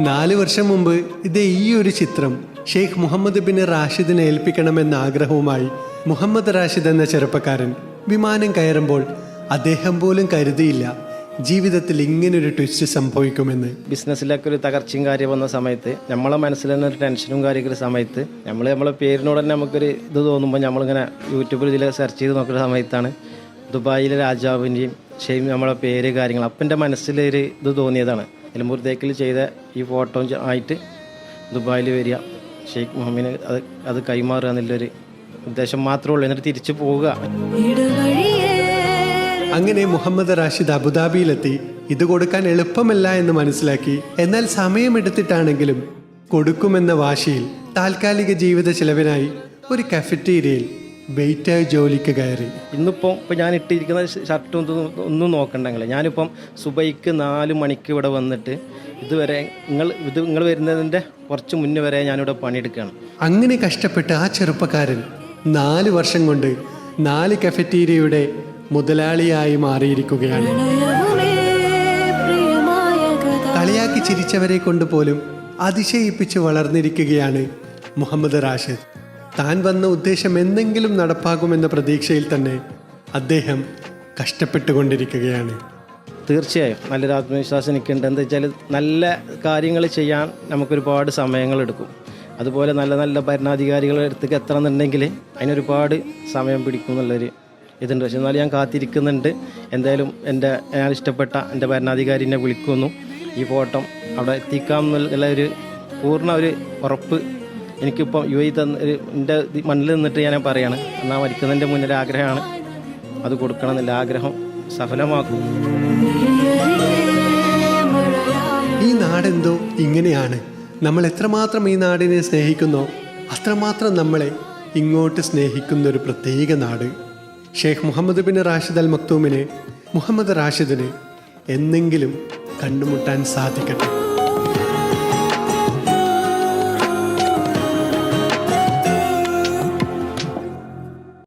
നാല് വർഷം മുമ്പ് ഇത് ഈ ഒരു ചിത്രം ഷെയ്ഖ് മുഹമ്മദ് ബിൻ റാഷിദിനെ ഏൽപ്പിക്കണമെന്ന ആഗ്രഹവുമായി മുഹമ്മദ് റാഷിദ് എന്ന ചെറുപ്പക്കാരൻ വിമാനം കയറുമ്പോൾ അദ്ദേഹം പോലും കരുതിയില്ല ജീവിതത്തിൽ ഇങ്ങനൊരു ട്വിസ്റ്റ് സംഭവിക്കുമെന്ന്. ബിസിനസ്സിലൊക്കെ ഒരു തകർച്ചയും കാര്യം വന്ന സമയത്ത് നമ്മളെ മനസ്സിൽ തന്നെ ഒരു ടെൻഷനും കാര്യമൊക്കെ സമയത്ത് നമ്മൾ നമ്മളെ പേരിനോട് തന്നെ നമുക്കൊരു ഇത് തോന്നുമ്പോൾ നമ്മളിങ്ങനെ യൂട്യൂബിൽ ഇതിൽ സെർച്ച് ചെയ്ത് നോക്കുന്ന സമയത്താണ് ദുബായിലെ രാജാവിന്റെയും ഷെയ്മ് നമ്മളെ പേര് കാര്യങ്ങൾ അപ്പം എന്റെ മനസ്സിലൊരു ഇത് തോന്നിയതാണ്. നിലമ്പൂർ തേക്കിൽ ചെയ്ത ഈ ഫോട്ടോ ആയിട്ട് ദുബായിൽ വരിക. ഷെയ്ഖ് മുഹമ്മദിന് അത് അത് കൈമാറുക എന്നുള്ളൊരു ഉദ്ദേശം മാത്രമേ ഉള്ളൂ എന്നിട്ട് തിരിച്ചു പോവുക. അങ്ങനെ മുഹമ്മദ് റാഷിദ് അബുദാബിയിലെത്തി. ഇത് കൊടുക്കാൻ എളുപ്പമല്ല എന്ന് മനസ്സിലാക്കി. എന്നാൽ സമയമെടുത്തിട്ടാണെങ്കിലും കൊടുക്കുമെന്ന വാശിയിൽ താൽക്കാലിക ജീവിത ചിലവിനായി ഒരു കഫറ്റീരിയയിൽ വെയിറ്റർ ജോലിക്ക് കയറി. ഇന്നിപ്പം ഇപ്പം ഞാൻ ഇട്ടിരിക്കുന്ന ഷർട്ട് ഒന്നും ഒന്നും നോക്കണ്ടെങ്കിൽ ഞാനിപ്പം സുബൈക്ക് നാല് മണിക്ക് ഇവിടെ വന്നിട്ട് ഇതുവരെ നിങ്ങൾ ഇത് നിങ്ങൾ വരുന്നതിന്റെ കുറച്ച് മുന്നേ വരെ ഞാനിവിടെ പണിയെടുക്കുകയാണ്. അങ്ങനെ കഷ്ടപ്പെട്ട് ആ ചെറുപ്പക്കാരൻ നാല് വർഷം കൊണ്ട് നാല് കഫറ്റീരിയയുടെ മുതലാളിയായി മാറിയിരിക്കുകയാണ്. കളിയാക്കി ചിരിച്ചവരെ കൊണ്ട് പോലും അതിശയിപ്പിച്ച് വളർന്നിരിക്കുകയാണ് മുഹമ്മദ് റാഷിദ്. താൻ വന്ന ഉദ്ദേശം എന്തെങ്കിലും നടപ്പാകുമെന്ന പ്രതീക്ഷയിൽ തന്നെ അദ്ദേഹം കഷ്ടപ്പെട്ടുകൊണ്ടിരിക്കുകയാണ്. തീർച്ചയായും നല്ലൊരു ആത്മവിശ്വാസം എനിക്കുണ്ട്. എന്താ വെച്ചാൽ നല്ല കാര്യങ്ങൾ ചെയ്യാൻ നമുക്കൊരുപാട് സമയങ്ങളെടുക്കും. അതുപോലെ നല്ല നല്ല ഭരണാധികാരികളുടെ അടുത്തേക്ക് എത്തണമെന്നുണ്ടെങ്കിൽ അതിനൊരുപാട് സമയം പിടിക്കും എന്നുള്ളൊരു ഇതുണ്ട്. പക്ഷെ എന്നാലും ഞാൻ കാത്തിരിക്കുന്നുണ്ട്. എന്തായാലും എന്റെ ഞാൻ ഇഷ്ടപ്പെട്ട എന്റെ ഭരണാധികാരി എന്നെ വിളിക്കുന്നു. ഈ ഫോട്ടം അവിടെ എത്തിക്കാം എന്നുള്ള ഒരു പൂർണ ഒരു ഉറപ്പ് എനിക്കിപ്പോൾ യു എ തന്ന എന്റെ മണ്ണിൽ നിന്നിട്ട് ഞാൻ പറയാണ്. എന്നാൽ മരിക്കുന്നതിന്റെ മുന്നിൽ ആഗ്രഹമാണ്. അത് കൊടുക്കണം എന്നുള്ള ആഗ്രഹം സഫലമാക്കും. ഈ നാടെന്തോ ഇങ്ങനെയാണ്. നമ്മൾ എത്രമാത്രം ഈ നാടിനെ സ്നേഹിക്കുന്നോ അത്രമാത്രം നമ്മളെ ഇങ്ങോട്ട് സ്നേഹിക്കുന്ന ഒരു പ്രത്യേക നാട്. Sheikh Mohammed bin Rashid Al മക്തൂമിനെ Muhammad റാഷിദിന് എന്നെങ്കിലും കണ്ടുമുട്ടാൻ സാധിക്കട്ടെ.